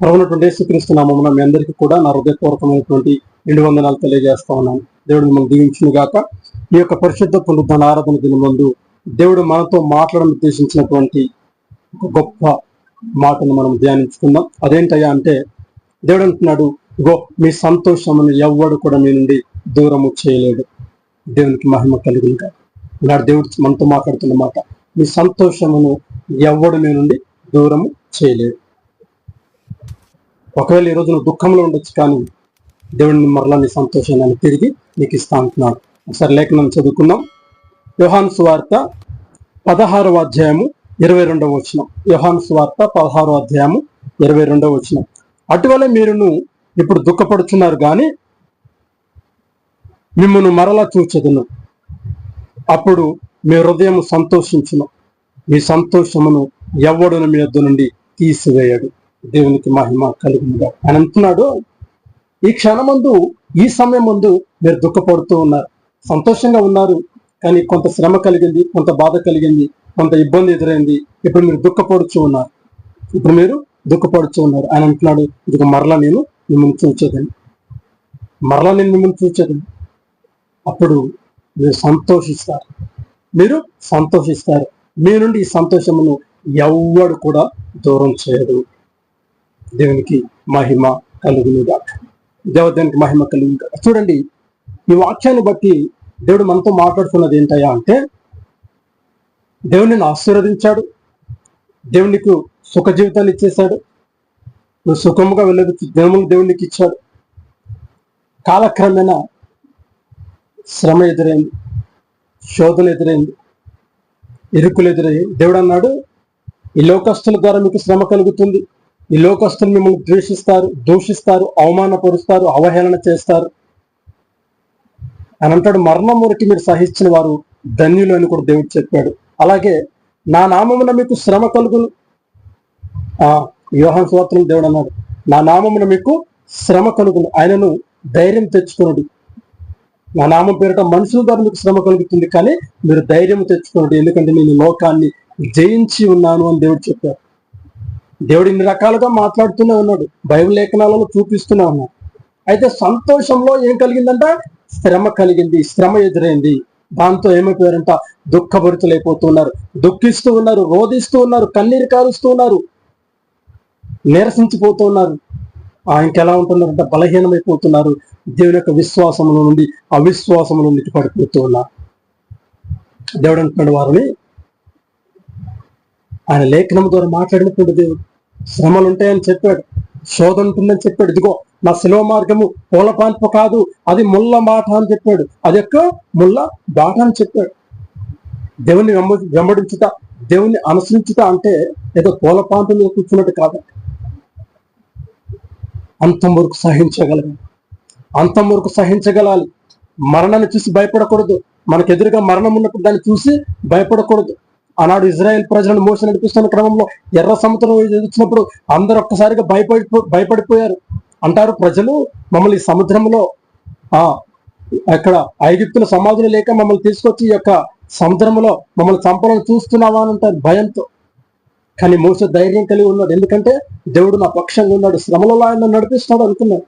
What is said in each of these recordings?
ప్రభునటువంటి యేసుక్రీస్తు నామమున మీ అందరికీ కూడా నా హృదయపూర్వకమైనటువంటి రెండు వందనాలు తెలియజేస్తా ఉన్నాను. దేవుడు మిమ్మల్ని దీవించును గాక. ఈ యొక్క పరిశుద్ధ పునరుద్ధరణ ఆరాధన దినం ముందు దేవుడు మనతో మాట్లాడడం ఉద్దేశించినటువంటి ఒక గొప్ప మాటను మనం ధ్యానించుకుందాం. అదేంటయ్యా అంటే దేవుడు అంటున్నాడు గో మీ సంతోషమును ఎవ్వడు కూడా మీ నుండి దూరము చేయలేడు. దేవునికి మహిమ కలిగింది ఇలాంటి దేవుడు మనతో మాట్లాడుతున్నమాట మీ సంతోషమును ఎవ్వడు మీ నుండి దూరము చేయలేడు. ఒకవేళ ఈ రోజు నువ్వు దుఃఖంలో ఉండొచ్చు కానీ దేవుడిని మరలా నీ సంతోషాన్ని తిరిగి నీకు ఇస్తా అంటున్నాడు. ఒకసారి లేఖనం చదువుకుందాం. యోహాన్ సువార్త పదహారవ అధ్యాయము ఇరవై రెండవ వచనం. యోహాన్ సువార్త పదహారవ అధ్యాయము ఇరవై రెండవ వచనం. అటువలే మీరును ఇప్పుడు దుఃఖపడుతున్నారు కానీ మిమ్మల్ని మరలా చూచదును. అప్పుడు మీ హృదయం సంతోషించును. మీ సంతోషమును ఎవడును మీ వద్ద నుండి తీసివేయడు. దేవునికి మహిమ కలుగునుగా. అని అంటున్నాడు ఈ క్షణమందు ఈ సమయం ముందు మీరు దుఃఖపడుతూ ఉన్నారు. సంతోషంగా ఉన్నారు. కానీ కొంత శ్రమ కలిగింది కొంత బాధ కలిగింది కొంత ఇబ్బంది ఎదురైంది. ఇప్పుడు మీరు దుఃఖపడుచు ఉన్నారు. ఇప్పుడు మీరు దుఃఖపడుచు ఉన్నారు. ఆయన అంటున్నాడు ఇదిగో మరలా నేను మిమ్మల్ని చూచేదని మరలా నేను మిమ్మల్ని చూచేదని అప్పుడు మీరు సంతోషిస్తారు. మీరు సంతోషిస్తారు. మీ నుండి ఈ సంతోషమును ఎవ్వడు కూడా దూరం చేయడు. దేవునికి మహిమ కలుగునుగా దేవదేవునికి మహిమ కలుగునుగా చూడండి ఈ వాక్యాన్ని బట్టి దేవుడు మనతో మాట్లాడుతున్నది ఏంటయ్యా అంటే దేవుడు ఆశీర్వదించాడు దేవునికి సుఖ జీవితాన్ని ఇచ్చేశాడు నువ్వు సుఖముగా వెళ్ళదు దేవుని దేవునికి ఇచ్చాడు. కాలక్రమేణా శ్రమ ఎదురైంది శోధన ఎదురైంది ఇరుకులు ఎదురయ్యి దేవుడు అన్నాడు ఈ లోకస్తుల ద్వారా మీకు శ్రమ కలుగుతుంది. ఈ లోకస్తులు మిమ్మల్ని ద్వేషిస్తారు దూషిస్తారు అవమానపరుస్తారు అవహేళన చేస్తారు. అని అంటాడు. మరణం వరకు మీరు సహించిన వారు ధన్యులు అని కూడా దేవుడు చెప్పాడు. అలాగే నా నామమున మీకు శ్రమ కలుగును. ఆ యోహన్ స్వాత్రం దేవుడు అన్నాడు. నా నామమున మీకు శ్రమ కలుగును. ఆయనను ధైర్యం తెచ్చుకున్నాడు నా నామం పేరిట మనుషుల ద్వారా మీకు శ్రమ కలుగుతుంది కానీ మీరు ధైర్యం తెచ్చుకోండి ఎందుకంటే నేను లోకాన్ని జయించి ఉన్నాను అని దేవుడు చెప్పారు దేవుడు ఇన్ని రకాలుగా మాట్లాడుతూనే ఉన్నాడు. బైబిల్ లేఖనాలలో చూపిస్తూనే ఉన్నాడు. అయితే సంతోషంలో ఏం కలిగిందంట? శ్రమ కలిగింది. శ్రమ ఎదురైంది. దాంతో ఏమైపోయారంట? దుఃఖభరితులైపోతున్నారు. దుఃఖిస్తూ ఉన్నారు. రోధిస్తూ ఉన్నారు. కన్నీరు కారుస్తూ ఉన్నారు. నీరసించిపోతూ ఉన్నారు ఇంకెలా ఉంటున్నారంటే? బలహీనమైపోతున్నారు. దేవుని యొక్క విశ్వాసముల నుండి అవిశ్వాసముల నుండి పడిపోతూ ఉన్నారు దేవుడు అంటున్నాడు వారిని ఆయన లేఖనం ద్వారా మాట్లాడినప్పుడు దేవుడు శ్రమలు ఉంటాయని చెప్పాడు శోధన ఉంటుందని చెప్పాడు. ఇదిగో నా శిలువ మార్గము పూల పాన్పు కాదు అది ముళ్ళ మాట అని చెప్పాడు. అది యొక్క ముళ్ళ బాట అని చెప్పాడు. దేవుని వెంబ వెంబడించుట దేవుని అనుసరించుట అంటే ఏదో పూల మీద కూర్చున్నట్టు కాదు. అంతం వరకు సహించగలము అంతం వరకు సహించగలాలి. మరణాన్ని చూసి భయపడకూడదు. మనకు ఎదురుగా మరణం ఉన్నప్పుడు దాన్ని చూసి భయపడకూడదు. ఆనాడు ఇజ్రాయెల్ ప్రజలను మోస నడిపిస్తున్న క్రమంలో ఎర్ర సముద్రం వచ్చినప్పుడు అందరు ఒక్కసారిగా భయపడి భయపడిపోయారు. అంటారు ప్రజలు మమ్మల్ని సముద్రంలో ఆ అక్కడ ఐగుప్తుల సమాధులు లేక మమ్మల్ని తీసుకొచ్చి ఈ యొక్క సముద్రంలో మమ్మల్ని చంపాలని చూస్తున్నావా అని అంటారు భయంతో. కానీ మోస ధైర్యం కలిగి ఉన్నాడు. ఎందుకంటే దేవుడు నా పక్షంగా ఉన్నాడు. శ్రమలలో ఆయన నడిపిస్తాడు అనుకున్నాడు.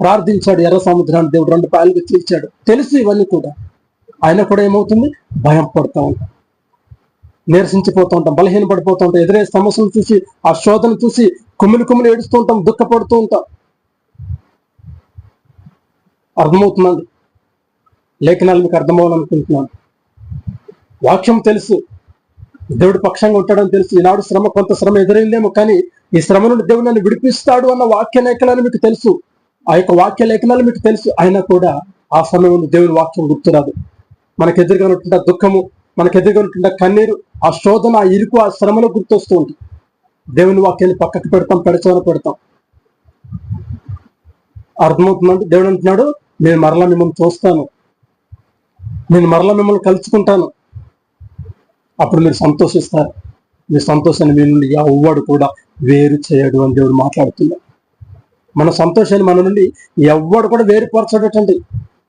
ప్రార్థించాడు ఎర్ర సముద్రాన్ని. దేవుడు రెండు పాయలుగా తీర్చాడు తెలుసు ఇవన్నీ కూడా. ఆయన కూడా ఏమవుతుంది? భయం పడుతూ ఉంటాడు నీరసించిపోతూ ఉంటాం బలహీన పడిపోతూ ఉంటాం ఎదురే సమస్యలు చూసి ఆ శోధన చూసి కుమ్మిలి కుమ్మిలి ఏడుస్తూ ఉంటాం దుఃఖపడుతూ ఉంటాం. అర్థమవుతుందండి? లేఖనాలు మీకు అర్థమవ్వాలనుకుంటున్నాను. వాక్యం తెలుసు. దేవుడు పక్షంగా ఉంటాడని తెలుసు. ఈనాడు శ్రమ కొంత శ్రమ ఎదురైందేమో కానీ ఈ శ్రమ నుండి దేవుడు నన్ను విడిపిస్తాడు అన్న వాక్య లేఖనాలు మీకు తెలుసు. ఆ యొక్క వాక్య లేఖనాలు మీకు తెలుసు. అయినా కూడా ఆ సమయంలో దేవుని వాక్యం గుర్తురాదు మనకు ఎదురుగా ఉంటుంటే దుఃఖము మనకు ఎదురుగా కన్నీరు ఆ శోధన ఆ ఇరుకు ఆ శ్రమలో గుర్తొస్తూ ఉంటుంది దేవుని వాక్యాన్ని పక్కకు పెడతాం పెడచవన పెడతాం. అర్థమవుతుందంటే దేవుడు అంటున్నాడు నేను మరలా మిమ్మల్ని చూస్తాను. నేను మరలా మిమ్మల్ని కలుసుకుంటాను. అప్పుడు మీరు సంతోషిస్తారు. మీ సంతోషాన్ని మీ నుండి ఎవ్వడు కూడా వేరు చేయడు అని దేవుడు మాట్లాడుతున్నాడు. మన సంతోషాన్ని మన నుండి ఎవ్వడు కూడా వేరుపరచడటండి.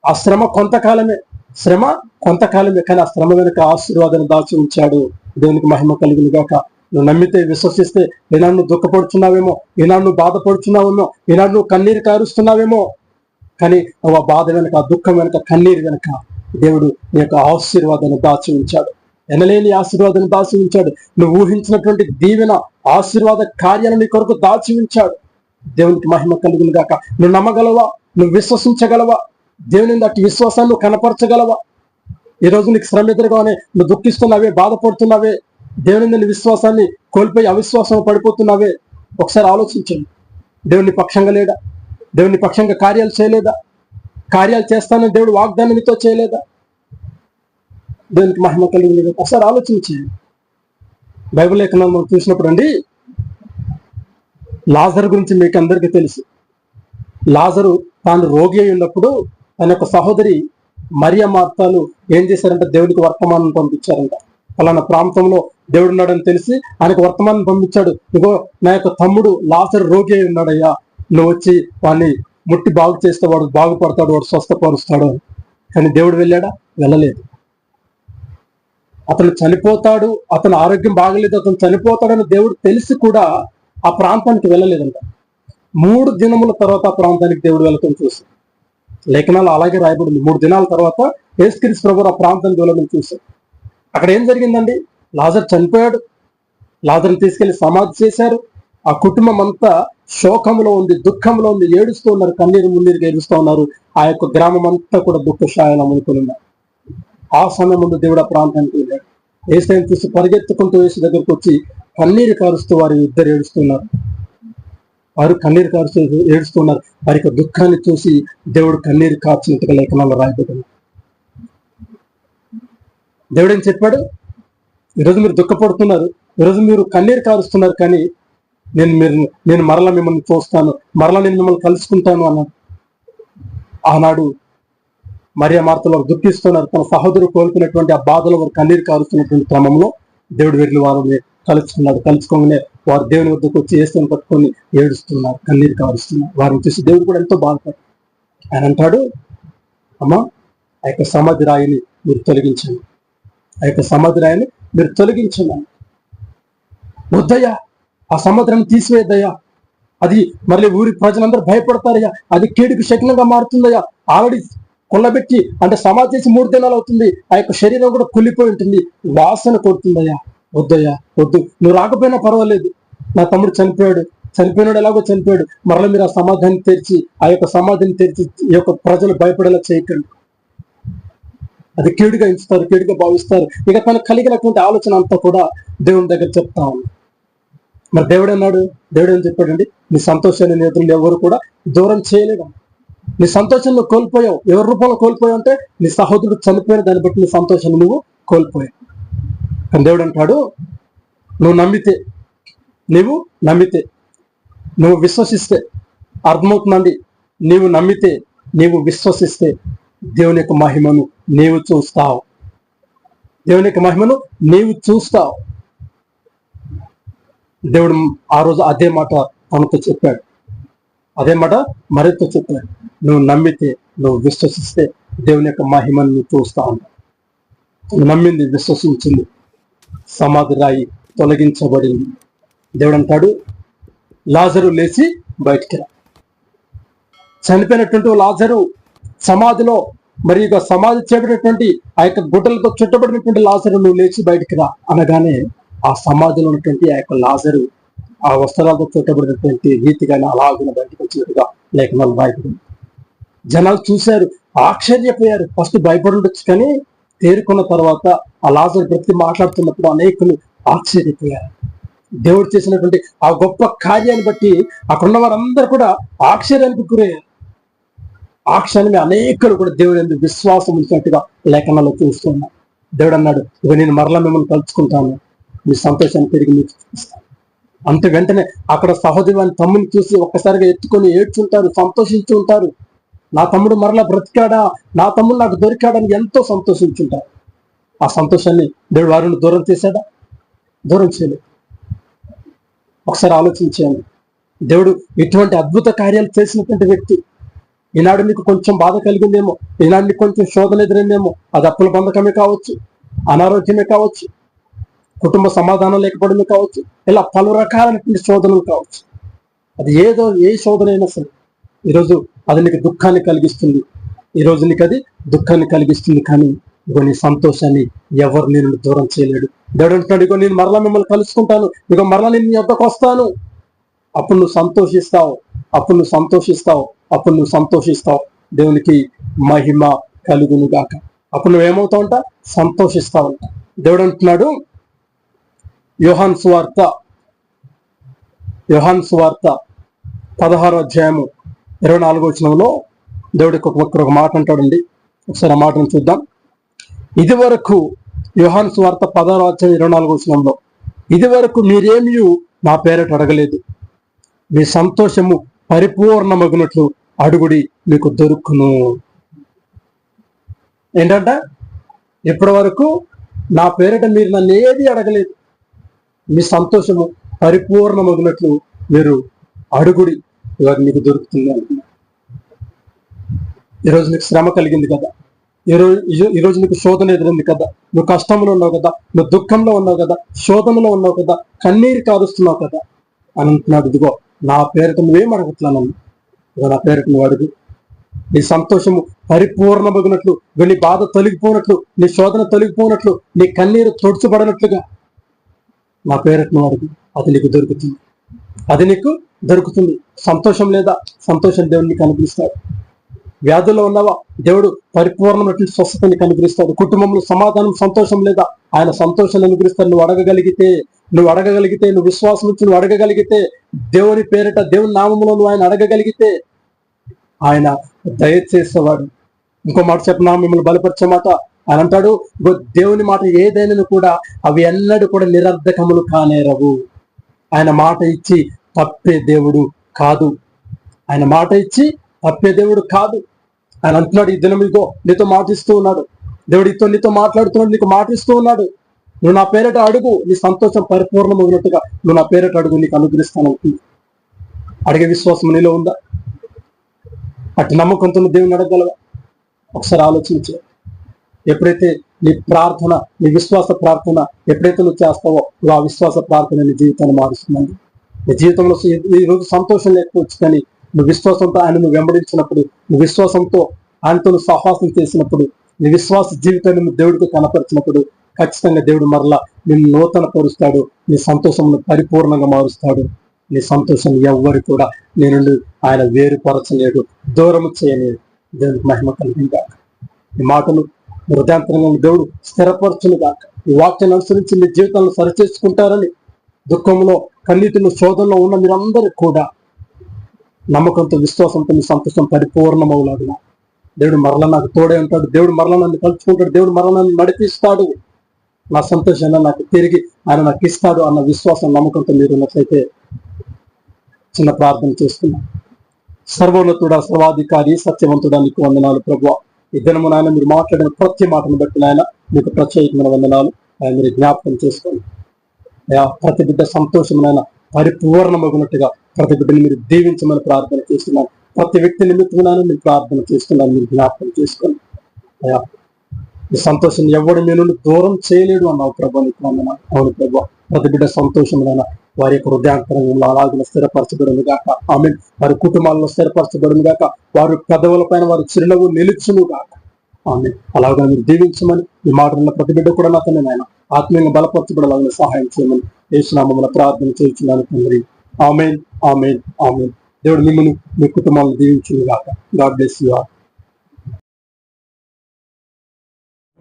ఆ శ్రమ కొంతకాలమే. శ్రమ కొంతకాలమే కానీ ఆ శ్రమ వెనుక ఆశీర్వాదాన్ని దాచి ఉంచాడు. దేవునికి మహిమ కలుగును గాక. నువ్వు నమ్మితే విశ్వసిస్తే ఈనాడు నువ్వు దుఃఖపడుతున్నావేమో ఈనాడు నువ్వు బాధపడుచున్నావేమో ఈనాడు నువ్వు కన్నీరు కారుస్తున్నావేమో. కానీ నువ్వు ఆ బాధ వెనక ఆ దుఃఖం వెనుక కన్నీరు వెనక దేవుడు నీ యొక్క ఆశీర్వాదాన్ని దాచి ఉంచాడు. ఎనలేని ఆశీర్వాదాన్ని దాచి ఉంచాడు. నువ్వు ఊహించినటువంటి దీవెన ఆశీర్వాద కార్యాలను నీ కొరకు దాచి ఉంచాడు. దేవునికి మహిమ కలుగును గాక. నువ్వు నమ్మగలవా? నువ్వు విశ్వసించగలవా? దేవుని అట్టి విశ్వాసాన్ని నువ్వు కనపరచగలవా? ఈ రోజు నీకు శ్రమ ఎదురుగానే నువ్వు దుఃఖిస్తున్నావే బాధపడుతున్నావే. దేవుని విశ్వాసాన్ని కోల్పోయి అవిశ్వాసం పడిపోతున్నావే. ఒకసారి ఆలోచించండి. దేవుని పక్షంగా లేడా? దేవుని పక్షంగా కార్యాలు చేయలేదా? కార్యాలు చేస్తానని దేవుడు వాగ్దానం మీతో చేయలేదా? దేవునికి మహిమ కలిగింది. ఒకసారి ఆలోచించండి. బైబిల్ లేఖనాలు మనం చూసినప్పుడు అండి లాజర్ గురించి మీకు అందరికీ తెలుసు. లాజరు తాను రోగి అయి ఉన్నప్పుడు ఆయన యొక్క సహోదరి మరియ మార్తాలు ఏం చేశారంటే దేవుడికి వర్తమానం పంపించారంట. ఫలానా ప్రాంతంలో దేవుడు ఉన్నాడని తెలిసి ఆయనకు వర్తమానం పంపించాడు. ఇగో నా యొక్క తమ్ముడు లాసర్ రోగి అయి ఉన్నాడయ్యా. నువ్వు వచ్చి వాడిని ముట్టి బాగు చేస్తే వాడు బాగుపడతాడు వాడు స్వస్థపరుస్తాడు అని. కానీ దేవుడు వెళ్ళాడా? వెళ్ళలేదు. అతను చనిపోతాడు అతని ఆరోగ్యం బాగలేదు అతను చనిపోతాడని దేవుడు తెలిసి కూడా ఆ ప్రాంతానికి వెళ్ళలేదంట. మూడు దినముల తర్వాత ఆ ప్రాంతానికి దేవుడు వెళ్తాం చూసి. లేఖనాలు అలాగే రాయబడింది. మూడు దినాల తర్వాత ఏస్క్రిస్ ప్రభు ఆ ప్రాంతం వెళ్ళడం చూసాం అక్కడ ఏం జరిగిందండి? లాజర్ చనిపోయాడు. లాజర్ని తీసుకెళ్ళి సమాధి చేశారు. ఆ కుటుంబం అంతా శోకంలో ఉంది దుఃఖంలో ఉంది ఏడుస్తూ ఉన్నారు కన్నీరు మున్నీరుగా ఏడుస్తూ ఉన్నారు. ఆ యొక్క గ్రామం అంతా కూడా దుఃఖశాయనం అనుకుని ఉన్నారు ఆ సమయం ముందు దేవుడు ఆ ప్రాంతానికి వెళ్ళాడు. ఏసైని చూసి పరిగెత్తుకుంటూ వేసి దగ్గరకు వచ్చి కన్నీరు కారుస్తూ వారి ఇద్దరు ఏడుస్తున్నారు వారు కన్నీరు కారుస్తూ ఏడుస్తున్నారు. వారి యొక్క దుఃఖాన్ని చూసి దేవుడు కన్నీరు కార్చినట్టుగా లేఖనాలు రాయబోతున్నారు దేవుడు ఏం చెప్పాడు? ఈరోజు మీరు దుఃఖపడుతున్నారు. ఈరోజు మీరు కన్నీరు కారుస్తున్నారు కానీ నేను మీరు నేను మరలా మిమ్మల్ని చూస్తాను. మరలా నేను మిమ్మల్ని కలుసుకుంటాను అన్నాడు. ఆనాడు మరియా మార్తలు దుఃఖిస్తున్నారు. తన సహోదరు కోల్పోయినటువంటి ఆ బాధలు వారు కన్నీరు కారుస్తున్నటువంటి క్రమంలో దేవుడు వీరిని వారిని కలుసుకున్నాడు. కలుసుకోగానే వారు దేవుని వద్దకు వచ్చి ఏసుని పట్టుకొని ఏడుస్తున్నారు కన్నీరు కారుస్తున్నారు. వారిని చూసి దేవుడు కూడా ఎంతో బాధపడు ఆయన అంటాడు అమ్మా ఆ యొక్క సమాధి రాయిని మీరు తొలగించండి. ఆ యొక్క సమాధి రాయిని మీరు తొలగించండి. వద్దయ్యా ఆ సముద్రాన్ని తీసివేద్దయ్యా అది మళ్ళీ ఊరి ప్రజలందరూ భయపడతారయ్యా. అది కీడుకు శకనంగా మారుతుందయ్యా. ఆల్రెడీ కొల్లబెట్టి అంటే సమాధి చేసి మూడు దినాలు అవుతుంది. ఆ యొక్క శరీరం కూడా కుళ్ళిపోయి ఉంటుంది. వాసన కొడుతుందయ్యా. వద్దయ్యా వద్దు. నువ్వు రాకపోయినా పర్వాలేదు. నా తమ్ముడు చనిపోయాడు. చనిపోయినాడు ఎలాగో చనిపోయాడు. మరలా మీరు ఆ సమాధాన్ని తెరిచి ఆ యొక్క సమాధిని తెరిచి ఈ యొక్క ప్రజలు భయపడేలా చేయకండి. అది కీడుగా ఎంచుతారు కీడుగా భావిస్తారు. ఇక తనకు కలిగినటువంటి ఆలోచన అంతా కూడా దేవుని దగ్గర చెప్తా ఉంది. మరి దేవుడు అన్నాడు దేవుడు ఏం చెప్పాడండి? నీ సంతోషాన్ని నీ ఎవరు కూడా దూరం చేయలేడు నీ సంతోషంలో నువ్వు కోల్పోయావు. ఎవరి రూపంలో కోల్పోయావు అంటే నీ సహోదరుడు చనిపోయిన దాన్ని బట్టి నీ సంతోషాన్ని నువ్వు కోల్పోయావు. కానీ దేవుడు అంటాడు నువ్వు నమ్మితే నీవు నమ్మితే నువ్వు విశ్వసిస్తే అర్థమవుతుందండి. నీవు నమ్మితే నీవు విశ్వసిస్తే దేవుని యొక్క మహిమను నీవు చూస్తావు. దేవుని యొక్క మహిమను నీవు చూస్తావు. దేవుడు ఆ రోజు అదే మాట తనతో చెప్పాడు. అదే మాట మరింత చెప్పాడు. నువ్వు నమ్మితే నువ్వు విశ్వసిస్తే దేవుని యొక్క మహిమను నువ్వు చూస్తావు నమ్మింది విశ్వసించింది. సమాధి రాయి తొలగించబడింది. దేవుడు అంటాడు లాజరు లేచి బయటికి రా. చనిపోయినటువంటి లాజరు సమాధిలో మరి ఇక సమాధి చేపడినటువంటి ఆ యొక్క గుడ్డలతో చుట్టబడినటువంటి లాజరు నువ్వు లేచి బయటికి రా అనగానే ఆ సమాధిలో ఉన్నటువంటి ఆ యొక్క లాజరు ఆ వస్త్రాలతో చుట్టబడినటువంటి రీతిగానే అలాగిన బయటకు వచ్చినట్టుగా లేఖనాలు భయపడింది జనాలు చూశారు ఆశ్చర్యపోయారు. ఫస్ట్ భయపడుండొచ్చు కానీ తేరుకున్న తర్వాత ఆ లాజర్ బ్రతికి మాట్లాడుతున్నప్పుడు అనేకులు ఆశ్చర్యపోయారు. దేవుడు చేసినటువంటి ఆ గొప్ప కార్యాన్ని బట్టి అక్కడున్న వారందరూ కూడా ఆశ్చర్యానికి గురయ్యారు ఆ క్షణమే కూడా దేవుడు ఎందుకు విశ్వాసం ఉంచినట్టుగా లేఖనాలు చూస్తున్నారు దేవుడు అన్నాడు ఇక నేను మరలా మిమ్మల్ని కలుసుకుంటాను. మీ సంతోషాన్ని తిరిగి మీకు చూపిస్తాను. అంత వెంటనే అక్కడ సహోదరి తమ్ముని చూసి ఒక్కసారిగా ఎత్తుకొని ఏడ్చుంటారు సంతోషించి ఉంటారు. నా తమ్ముడు మరలా బ్రతికాడా? నా తమ్ముడు నాకు దొరికాడని ఎంతో సంతోషించుంటారు. ఆ సంతోషాన్ని దేవుడు వారిని దూరం చేశాడా? దూరం చేయలేదు. ఒకసారి ఆలోచించాను దేవుడు ఇటువంటి అద్భుత కార్యాలు చేసినటువంటి వ్యక్తి ఈనాడు నీకు కొంచెం బాధ కలిగిందేమో ఈనాడు నీకు కొంచెం శోధన ఎదురైందేమో అది అప్పుల బంధకమే కావచ్చు అనారోగ్యమే కావచ్చు కుటుంబ సమాధానం లేకపోవడమే కావచ్చు ఇలా పలు రకాలైనటువంటి శోధనలు కావచ్చు. అది ఏదో ఏ శోధన అయినా సరే ఈరోజు అది నీకు దుఃఖాన్ని కలిగిస్తుంది. ఈ రోజు నీకు అది దుఃఖాన్ని కలిగిస్తుంది కానీ ఇగో నీ సంతోషాన్ని ఎవరు నేను దూరం చేయలేడు. దేవుడు అంటున్నాడు ఇగో నేను మరలా మిమ్మల్ని కలుసుకుంటాను. ఇగో మరలా నేను నీ వద్దకు వస్తాను. అప్పుడు నువ్వు సంతోషిస్తావు. అప్పుడు నువ్వు సంతోషిస్తావు. అప్పుడు నువ్వు సంతోషిస్తావు. దేవునికి మహిమ కలుగును గాక అప్పుడు నువ్వేమవుతావంట సంతోషిస్తావంట దేవుడు అంటున్నాడు యోహాన్ సువార్త యోహాన్ సువార్త పదహారో అధ్యాయము ఇరవై నాలుగో వచనంలో దేవుడికి ఒక ఒక మాట అంటాడండి. ఒకసారి ఆ మాటను చూద్దాం. ఇది వరకు యోహాన్ సువార్త పదహారు వచ్చిన ఇరవై నాలుగు వచనంలో ఇది వరకు మీరేమీ నా పేరట అడగలేదు. మీ సంతోషము పరిపూర్ణమగినట్లు అడుగుడి మీకు దొరుకును. ఏంటంట? ఇప్పటి వరకు నా పేరిట మీరు నన్ను ఏది అడగలేదు. మీ సంతోషము పరిపూర్ణమగినట్లు మీరు అడుగుడి ఇవాళ మీకు దొరుకుతుంది అంటున్నారు ఈరోజు నీకు శ్రమ కలిగింది కదా. ఈరోజు ఈరోజు నీకు శోధన ఎదురైంది కదా. నువ్వు కష్టంలో ఉన్నావు కదా. నువ్వు దుఃఖంలో ఉన్నావు కదా. శోధనలో ఉన్నావు కదా. కన్నీరు కారుస్తున్నావు కదా. అని అంటున్నాడు. ఇదిగో నా పేరుకు నువ్వేం అడగట్లేనన్ను ఇదిగో నా పేరుకు నువ్వు అడుగు. నీ సంతోషము పరిపూర్ణమగినట్లు నీ బాధ తొలగిపోనట్లు నీ శోధన తొలగిపోనట్లు నీ కన్నీరు తొడుచుబడినట్లుగా నా పేరట్ నువ్వు అడుగు. అది నీకు దొరుకుతుంది. అది నీకు దొరుకుతుంది. సంతోషం లేదా? సంతోషం దేవుడిని కనిపిస్తాడు వ్యాధుల్లో ఉన్నవా? దేవుడు పరిపూర్ణమైనటువంటి స్వస్థతని కనుగరిస్తాడు కుటుంబంలో సమాధానం సంతోషం లేదా ఆయన సంతోషాన్ని అనుగ్రహిస్తాడు. నువ్వు అడగగలిగితే నువ్వు అడగగలిగితే నువ్వు విశ్వాసం నుంచి నువ్వు అడగగలిగితే దేవుని పేరిట దేవుని నామంలో నువ్వు ఆయన అడగగలిగితే ఆయన దయచేసేవాడు. ఇంకో మాట చెప్పినా? మిమ్మల్ని బలపరిచే మాట. ఆయన అంటాడు దేవుని మాట ఏదైనా కూడా అవి ఎన్నడూ కూడా నిరర్ధకములు కానేరవు. ఆయన మాట ఇచ్చి తప్పే దేవుడు కాదు. ఆయన మాట ఇచ్చి తప్పే దేవుడు కాదు. ఆయన అంటున్నాడు ఈ దినం ఇదిగో నీతో మాటిస్తూ ఉన్నాడు. దేవుడు ఇతో నీతో మాట్లాడుతున్నాడు నీకు మాటిస్తూ ఉన్నాడు. నువ్వు నా పేరట అడుగు నీ సంతోషం పరిపూర్ణమైనట్టుగా నువ్వు నా పేరట అడుగు నీకు అనుగ్రహిస్తాను. అడిగే విశ్వాసం నీలో ఉందా? అటు నమ్మకంతో దేవుని అడగలవా ఒకసారి ఆలోచించే. ఎప్పుడైతే నీ ప్రార్థన నీ విశ్వాస ప్రార్థన ఎప్పుడైతే నువ్వు చేస్తావో నువ్వు ఆ విశ్వాస ప్రార్థన నీ జీవితాన్ని మారుస్తున్నాను నీ జీవితంలో ఈ రోజు సంతోషం లేకపోవచ్చు కానీ నువ్వు విశ్వాసంతో ఆయనను వెంబడించినప్పుడు నువ్వు విశ్వాసంతో ఆయనతో సహవాసం చేసినప్పుడు నీ విశ్వాస జీవితాన్ని నువ్వు దేవుడికి కనపరిచినప్పుడు ఖచ్చితంగా దేవుడు మరలా నిన్ను నూతన పరుస్తాడు నీ సంతోషంను పరిపూర్ణంగా మారుస్తాడు. నీ సంతోషం ఎవ్వరు కూడా నీ నుండి ఆయన వేరుపరచలేడు దూరము చేయలేడు దేవునికి మహిమ కలిగిందా ఈ మాటలు హృదయాంతరంగా దేవుడు స్థిరపరచును గాక. ఈ వాక్యాన్ని అనుసరించి మీ జీవితాలను సరిచేసుకుంటారని దుఃఖంలో కన్నీటిలో శోధనలో ఉన్న మీరందరూ కూడా నమ్మకంతో విశ్వాసంతో మీ సంతోషం పరిపూర్ణమవులాడున దేవుడు మరలా నాకు తోడే ఉంటాడు. దేవుడు మరలా నన్ను కలుచుకుంటాడు దేవుడు మరలా నన్ను నడిపిస్తాడు. నా సంతోషాన్ని నాకు తిరిగి ఆయన నాకు ఇస్తాడు అన్న విశ్వాసం నమ్మకంతో మీరు ఉన్నట్లయితే చిన్న ప్రార్థన చేస్తున్నాం. సర్వోన్నతుడ సర్వాధికారి సత్యవంతుడా నీకు వందనాలు ప్రభు ఈ దినము నాయన మీరు మాట్లాడిన ప్రతి మాటను బట్టి నాయన మీకు ప్రత్యేకమైన వందనాలు. ఆయన మీరు జ్ఞాపకం చేసుకోండి. ప్రతి బిడ్డ సంతోషమైన పరిపూర్ణమగినట్టుగా ప్రతి బిడ్డని మీరు దీవించమని ప్రార్థన చేస్తున్నాను. ప్రతి వ్యక్తి నిమిత్తమైన మీరు ప్రార్థన చేస్తున్నాను. మీరు జ్ఞాపకం చేసుకోండి. అయ్యా ఈ సంతోషం ఎవడు మీ నుండి దూరం చేయలేడు అన్నావు ప్రభా నీకు అవును ప్రభా ప్రతి బిడ్డ సంతోషమైన వారి యొక్క హృదయాంతరంగంలో అలాగే స్థిరపరచబడును గాక. ఆమె వారి కుటుంబాల్లో స్థిరపరచబడును గాక. వారి పెదవుల పైన వారి చిరునవ్వు నిలుచును గాక. ఆమె అలాగా మీరు దీవించమని ఈ మాటల ప్రతి బిడ్డ కూడా నాతో నాయన ఆత్మీయంగా బలపరచబడాలని సహాయం చేయమని యేసునామమున ప్రార్థన చేయించున్నాను తండ్రి. Amen amen amen. దేవుడు మిమ్మల్ని మీ కుటుంబాలను దీవించింది కాక గాడ్ బ్లెస్ యు ఆర్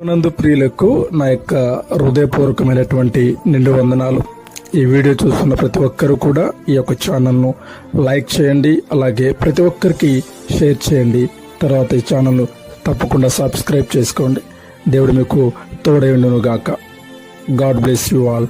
నందు ప్రియులకు నా యొక్క హృదయపూర్వకమైనటువంటి నిండు వందనాలు. ఈ వీడియో చూస్తున్న ప్రతి ఒక్కరూ కూడా ఈ యొక్క ఛానల్ను లైక్ చేయండి అలాగే ప్రతి ఒక్కరికి షేర్ చేయండి. తర్వాత ఈ ఛానల్ తప్పకుండా సబ్స్క్రైబ్ చేసుకోండి. దేవుడు మీకు తోడై ఉండును గాక గాడ్ బ్లెస్ యూ ఆల్.